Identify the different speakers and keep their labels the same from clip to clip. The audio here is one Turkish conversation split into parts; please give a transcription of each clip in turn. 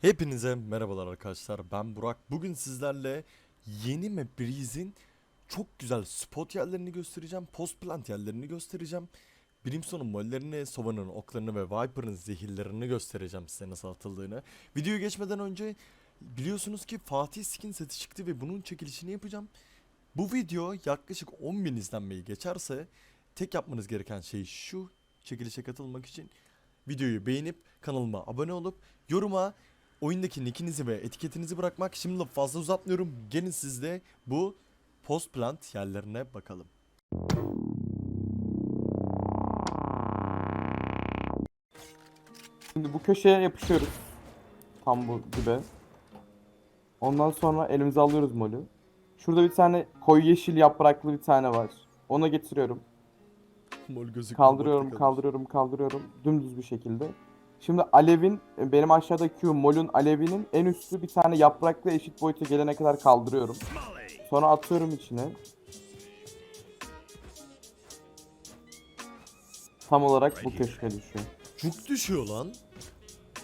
Speaker 1: Hepinize merhabalar arkadaşlar. Ben Burak. Bugün sizlerle yeni map çok güzel spot yerlerini göstereceğim. Post plant yerlerini göstereceğim. Brimstone'un mollerini, Sova'nın oklarını ve Viper'ın zehirlerini göstereceğim size nasıl atıldığını. Videoya geçmeden önce biliyorsunuz ki Fatih skin seti çıktı ve bunun çekilişini yapacağım. Bu video yaklaşık 10.000 izlenmeyi geçerse tek yapmanız gereken şey şu. Çekilişe katılmak için videoyu beğenip kanalıma abone olup yoruma oyundaki nickinizi ve etiketinizi bırakmak. Şimdi lafı fazla uzatmıyorum. Gelin siz de bu post plant yerlerine bakalım.
Speaker 2: Şimdi bu köşeye yapışıyoruz. Tam bu gibi. Ondan sonra elimize alıyoruz molü. Şurada bir tane koyu yeşil yapraklı bir tane var. Ona getiriyorum.
Speaker 1: Mol gözü
Speaker 2: Kaldırıyorum, kaldırıyorum, kaldırıyorum. Dümdüz bir şekilde. Şimdi alevin, benim aşağıdaki molün alevinin en üstü bir tane yapraklı eşit boyuta gelene kadar kaldırıyorum. Sonra atıyorum içine. Tam olarak bu köşeye düşüyor.
Speaker 1: Çok düşüyor lan.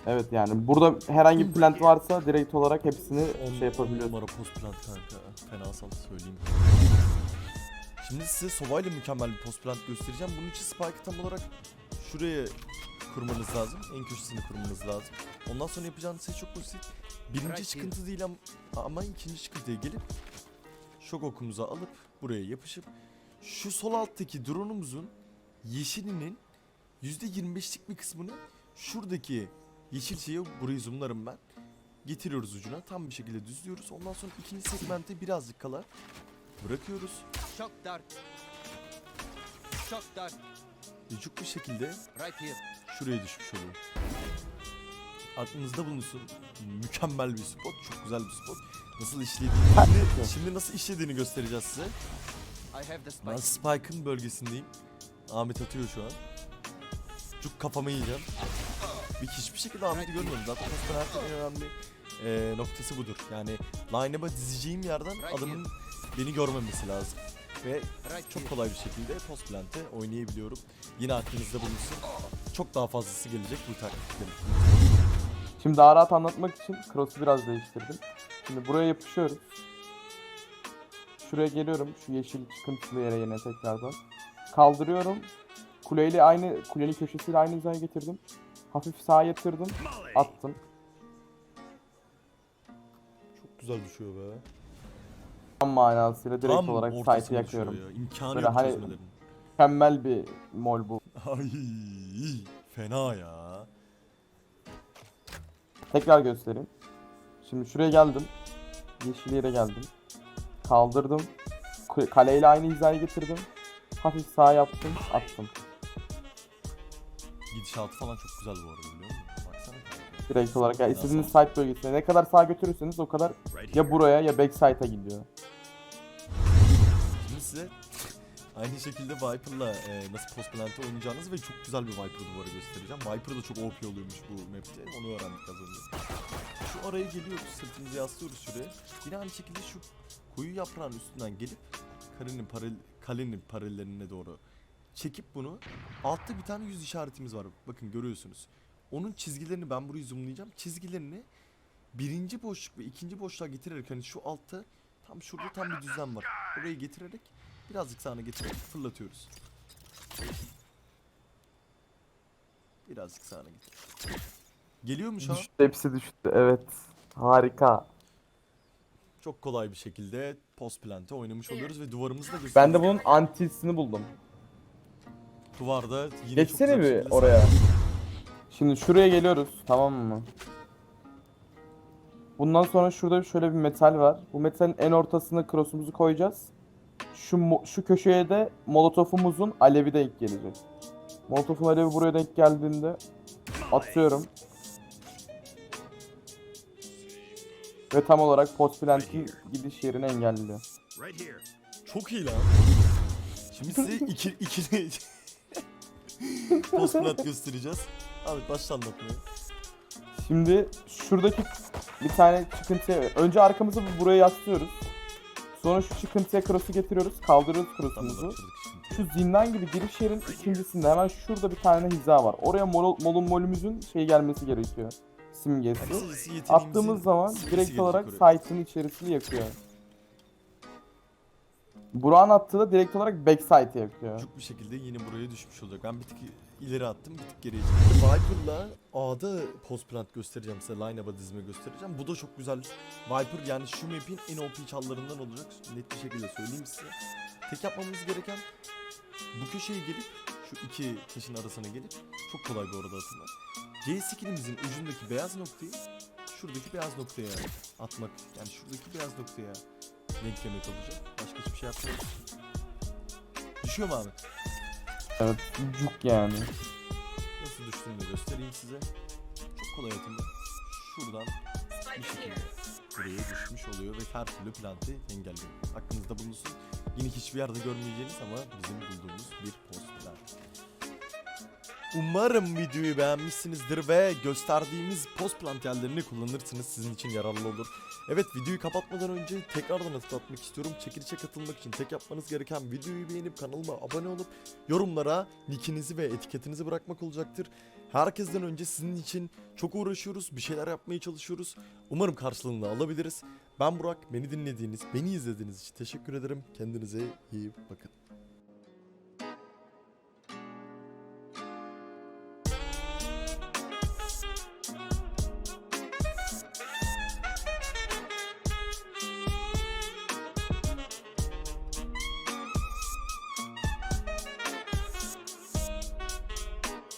Speaker 2: Evet yani burada herhangi bir plant varsa direkt olarak hepsini
Speaker 1: On,
Speaker 2: şey yapabiliyorsun.
Speaker 1: numara post plant kanka. Fena sal söyleyeyim. Şimdi size sovayla mükemmel bir post plant göstereceğim. Bunun için spike'ı tam olarak şuraya kurmanız lazım. En köşesini kurmanız lazım. Ondan sonra yapacağınız şey çok basit. Birinci çıkıntı değil am- ama ikinci çıkıntıya gelip şok okumuzu alıp buraya yapışıp şu sol alttaki drone'umuzun yeşilinin %25'lik bir kısmını şuradaki yeşil şeye burayı zoomlarım ben. Getiriyoruz ucuna tam bir şekilde düzlüyoruz. Ondan sonra ikinci segmente birazcık kala bırakıyoruz.
Speaker 3: Shock dart. Shock dart.
Speaker 1: Vücut bir şekilde
Speaker 3: Right here.
Speaker 1: şuraya düşmüş oluyor. Aklınızda bulunsun. Mükemmel bir spot. Çok güzel bir spot. Nasıl işlediğini, şimdi, nasıl işlediğini göstereceğiz size. Ben
Speaker 3: spike.
Speaker 1: Spike'ın bölgesindeyim. Ahmet atıyor şu an. Cuk kafamı yiyeceğim. Bir hiçbir şekilde Ahmet'i görmüyorum. Zaten Post en önemli e, noktası budur. Yani line-up'a dizeceğim yerden adamın beni görmemesi lazım. Ve çok kolay bir şekilde post plant'e oynayabiliyorum. Yine aklınızda bulunsun. Çok daha fazlası gelecek bu taktiklerin.
Speaker 2: Şimdi daha rahat anlatmak için cross'u biraz değiştirdim. Şimdi buraya yapışıyoruz. Şuraya geliyorum. Şu yeşil çıkıntılı yere yine tekrardan. Kaldırıyorum. Kuleyle aynı, kulenin köşesiyle aynı hizaya getirdim. Hafif sağa yatırdım. Attım.
Speaker 1: Çok güzel düşüyor be.
Speaker 2: Tam manasıyla direkt
Speaker 1: Tam
Speaker 2: olarak
Speaker 1: ortasına
Speaker 2: site'ı yakıyorum.
Speaker 1: düşüyor ya. İmkanı
Speaker 2: Böyle
Speaker 1: yok
Speaker 2: hani-
Speaker 1: çözmelerin.
Speaker 2: Mükemmel bir mol bu.
Speaker 1: Ay fena ya.
Speaker 2: Tekrar göstereyim. Şimdi şuraya geldim. Yeşil yere geldim. Kaldırdım. Ku- Kaleyle aynı hizaya getirdim. Hafif sağa yaptım, attım.
Speaker 1: Gidişatı falan çok güzel bu arada biliyor musun? Baksana.
Speaker 2: Direkt olarak ya
Speaker 1: Ondan
Speaker 2: istediğiniz site bölgesine ne kadar sağa götürürseniz o kadar ya buraya ya backside'a gidiyor.
Speaker 1: Size aynı şekilde Viper'la e, nasıl post plant'ı oynayacağınızı ve çok güzel bir Viper duvarı göstereceğim. Viper da çok OP oluyormuş bu map'te. Onu öğrendik az önce. Şu araya geliyoruz, sırtımızı yaslıyoruz şuraya. Yine aynı şekilde şu koyu yaprağın üstünden gelip kalenin, paralel, kalenin paralellerine doğru çekip bunu altta bir tane yüz işaretimiz var. Bakın görüyorsunuz. Onun çizgilerini ben burayı zoomlayacağım. Çizgilerini birinci boşluk ve ikinci boşluğa getirerek hani şu altta tam şurada tam bir düzlem var. Orayı getirerek birazcık sağına getirerek fırlatıyoruz. Birazcık sağına getir. Geliyor mu şu an?
Speaker 2: Düştü, hepsi düştü. Evet. Harika.
Speaker 1: Çok kolay bir şekilde post plant'e oynamış oluyoruz ve duvarımızı da
Speaker 2: Ben de bunun antisini buldum.
Speaker 1: Duvarda yine çok
Speaker 2: Geçsene
Speaker 1: güzel
Speaker 2: bir
Speaker 1: şekilde
Speaker 2: oraya. Şimdi şuraya geliyoruz tamam mı? Bundan sonra şurada şöyle bir metal var. Bu metalin en ortasına cross'umuzu koyacağız. Şu şu köşeye de molotofumuzun alevi denk gelecek. Molotofun alevi buraya denk geldiğinde atıyorum. Ve tam olarak post plant'in gidiş yerini engelliyor.
Speaker 1: Çok iyi lan. Şimdi size iki, ikili post plant göstereceğiz. Abi başla anlatmaya.
Speaker 2: Şimdi şuradaki bir tane çıkıntıya önce arkamızı buraya yaslıyoruz. Sonra şu çıkıntıya cross'u getiriyoruz. Kaldırıyoruz cross'umuzu. Şu zindan gibi giriş yerin ikincisinde hemen şurada bir tane hiza var. Oraya mol, molun molümüzün şey gelmesi gerekiyor. simgesi.
Speaker 1: Yeteneğimizin
Speaker 2: Attığımız zaman direkt olarak site'ın içerisini yakıyor. Burak'ın attığı da direkt olarak backside yakıyor.
Speaker 1: Cuk bir şekilde yine buraya düşmüş olacak. Ben bir tık ileri attım, bir tık geriye çektim. Viper'la A'da post plant göstereceğim size. Line-up'a dizme göstereceğim. Bu da çok güzel. Viper yani şu map'in en OP çallarından olacak. Net bir şekilde söyleyeyim size. Tek yapmamız gereken bu köşeye gelip şu iki taşın arasına gelip çok kolay bu arada aslında. C skillimizin ucundaki beyaz noktayı şuradaki beyaz noktaya atmak. Yani şuradaki beyaz noktaya denklemek olacak. Başka hiçbir şey yapmıyoruz. Düşüyor mu abi?
Speaker 2: Evet, cuk yani.
Speaker 1: Nasıl düştüğünü göstereyim size. Çok kolay atımda. Şuradan bir şekilde buraya düşmüş oluyor ve her türlü plantı engelliyor. Aklınızda bulunsun. Yine hiçbir yerde görmeyeceğiniz ama bizim bulduğumuz bir post plant. Umarım videoyu beğenmişsinizdir ve gösterdiğimiz post plant yerlerini kullanırsınız. Sizin için yararlı olur. Evet videoyu kapatmadan önce tekrardan hatırlatmak istiyorum. Çekilişe katılmak için tek yapmanız gereken videoyu beğenip kanalıma abone olup yorumlara nickinizi ve etiketinizi bırakmak olacaktır. Herkesten önce sizin için çok uğraşıyoruz, bir şeyler yapmaya çalışıyoruz. Umarım karşılığını alabiliriz. Ben Burak, beni dinlediğiniz, beni izlediğiniz için teşekkür ederim. Kendinize iyi bakın.